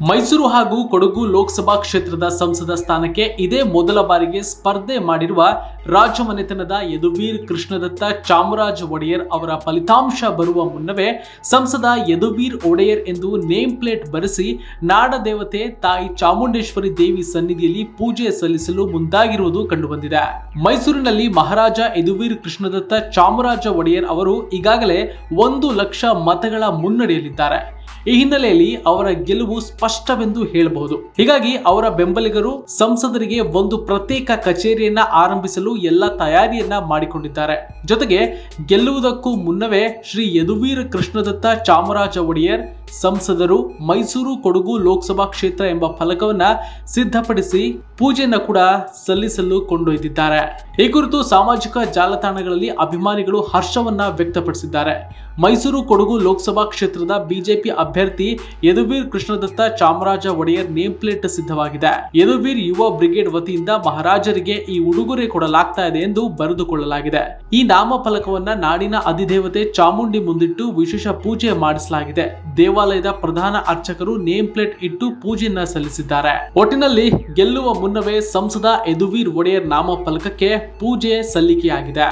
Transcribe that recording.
ಮೈಸೂರು ಹಾಗೂ ಕೊಡಗು ಲೋಕಸಭಾ ಕ್ಷೇತ್ರದ ಸಂಸದ ಸ್ಥಾನಕ್ಕೆ ಇದೇ ಮೊದಲ ಬಾರಿಗೆ ಸ್ಪರ್ಧೆ ಮಾಡಿರುವ ರಾಜಮನೆತನದ ಯದುವೀರ್ ಕೃಷ್ಣದತ್ತ ಚಾಮರಾಜ ಒಡೆಯರ್ ಅವರ ಫಲಿತಾಂಶ ಬರುವ ಮುನ್ನವೇ ಸಂಸದ ಯದುವೀರ್ ಒಡೆಯರ್ ಎಂದು ನೇಮ್ ಪ್ಲೇಟ್ ಬರೆಸಿ ನಾಡದೇವತೆ ತಾಯಿ ಚಾಮುಂಡೇಶ್ವರಿ ದೇವಿ ಸನ್ನಿಧಿಯಲ್ಲಿ ಪೂಜೆ ಸಲ್ಲಿಸಲು ಮುಂದಾಗಿರುವುದು ಕಂಡುಬಂದಿದೆ. ಮೈಸೂರಿನಲ್ಲಿ ಮಹಾರಾಜ ಯದುವೀರ್ ಕೃಷ್ಣದತ್ತ ಚಾಮರಾಜ ಒಡೆಯರ್ ಅವರು ಈಗಾಗಲೇ ಒಂದು ಲಕ್ಷ ಮತಗಳ ಮುನ್ನಡೆಯಲ್ಲಿದ್ದಾರೆ. ಈ ಹಿನ್ನೆಲೆಯಲ್ಲಿ ಅವರ ಗೆಲುವು ಸ್ಪಷ್ಟವೆಂದು ಹೇಳಬಹುದು. ಹೀಗಾಗಿ ಅವರ ಬೆಂಬಲಿಗರು ಸಂಸದರಿಗೆ ಒಂದು ಪ್ರತ್ಯೇಕ ಕಚೇರಿಯನ್ನ ಆರಂಭಿಸಲು ಎಲ್ಲ ತಯಾರಿಯನ್ನ ಮಾಡಿಕೊಂಡಿದ್ದಾರೆ. ಜೊತೆಗೆ ಗೆಲ್ಲುವುದಕ್ಕೂ ಮುನ್ನವೇ ಶ್ರೀ ಯದುವೀರ್ ಕೃಷ್ಣದತ್ತ ಚಾಮರಾಜ ಒಡೆಯರ್ ಸಂಸದರು ಮೈಸೂರು ಕೊಡಗು ಲೋಕಸಭಾ ಕ್ಷೇತ್ರ ಎಂಬ ಫಲಕವನ್ನ ಸಿದ್ಧಪಡಿಸಿ ಪೂಜೆಯನ್ನ ಕೂಡ ಸಲ್ಲಿಸಲು ಕೊಂಡೊಯ್ದಿದ್ದಾರೆ. ಈ ಕುರಿತು ಸಾಮಾಜಿಕ ಜಾಲತಾಣಗಳಲ್ಲಿ ಅಭಿಮಾನಿಗಳು ಹರ್ಷವನ್ನ ವ್ಯಕ್ತಪಡಿಸಿದ್ದಾರೆ. ಮೈಸೂರು ಕೊಡಗು ಲೋಕಸಭಾ ಕ್ಷೇತ್ರದ ಬಿಜೆಪಿ ಅಭ್ಯರ್ಥಿ ಯದುವೀರ್ ಕೃಷ್ಣದತ್ತ ಚಾಮರಾಜ ಒಡೆಯರ್ ನೇಮ್ ಪ್ಲೇಟ್ ಸಿದ್ಧವಾಗಿದೆ. ಯದುವೀರ್ ಯುವ ಬ್ರಿಗೇಡ್ ವತಿಯಿಂದ ಮಹಾರಾಜರಿಗೆ ಈ ಉಡುಗೊರೆ ಕೊಡಲಾಗ್ತಾ ಇದೆ ಎಂದು ಬರೆದುಕೊಳ್ಳಲಾಗಿದೆ. ಈ ನಾಮಫಲಕವನ್ನ ನಾಡಿನ ಅಧಿದೇವತೆ ಚಾಮುಂಡಿ ಮುಂದಿಟ್ಟು ವಿಶೇಷ ಪೂಜೆ ಮಾಡಿಸಲಾಗಿದೆ. ದೇವಾಲಯದ ಪ್ರಧಾನ ಅರ್ಚಕರು ನೇಮ್ ಪ್ಲೇಟ್ ಇಟ್ಟು ಪೂಜೆಯನ್ನ ಸಲ್ಲಿಸಿದ್ದಾರೆ. ಒಟ್ಟಿನಲ್ಲಿ ಗೆಲ್ಲುವ ಮುನ್ನವೇ ಸಂಸದ ಯದುವೀರ್ ಒಡೆಯರ್ ನಾಮಫಲಕಕ್ಕೆ ಪೂಜೆ ಸಲ್ಲಿಕೆಯಾಗಿದೆ.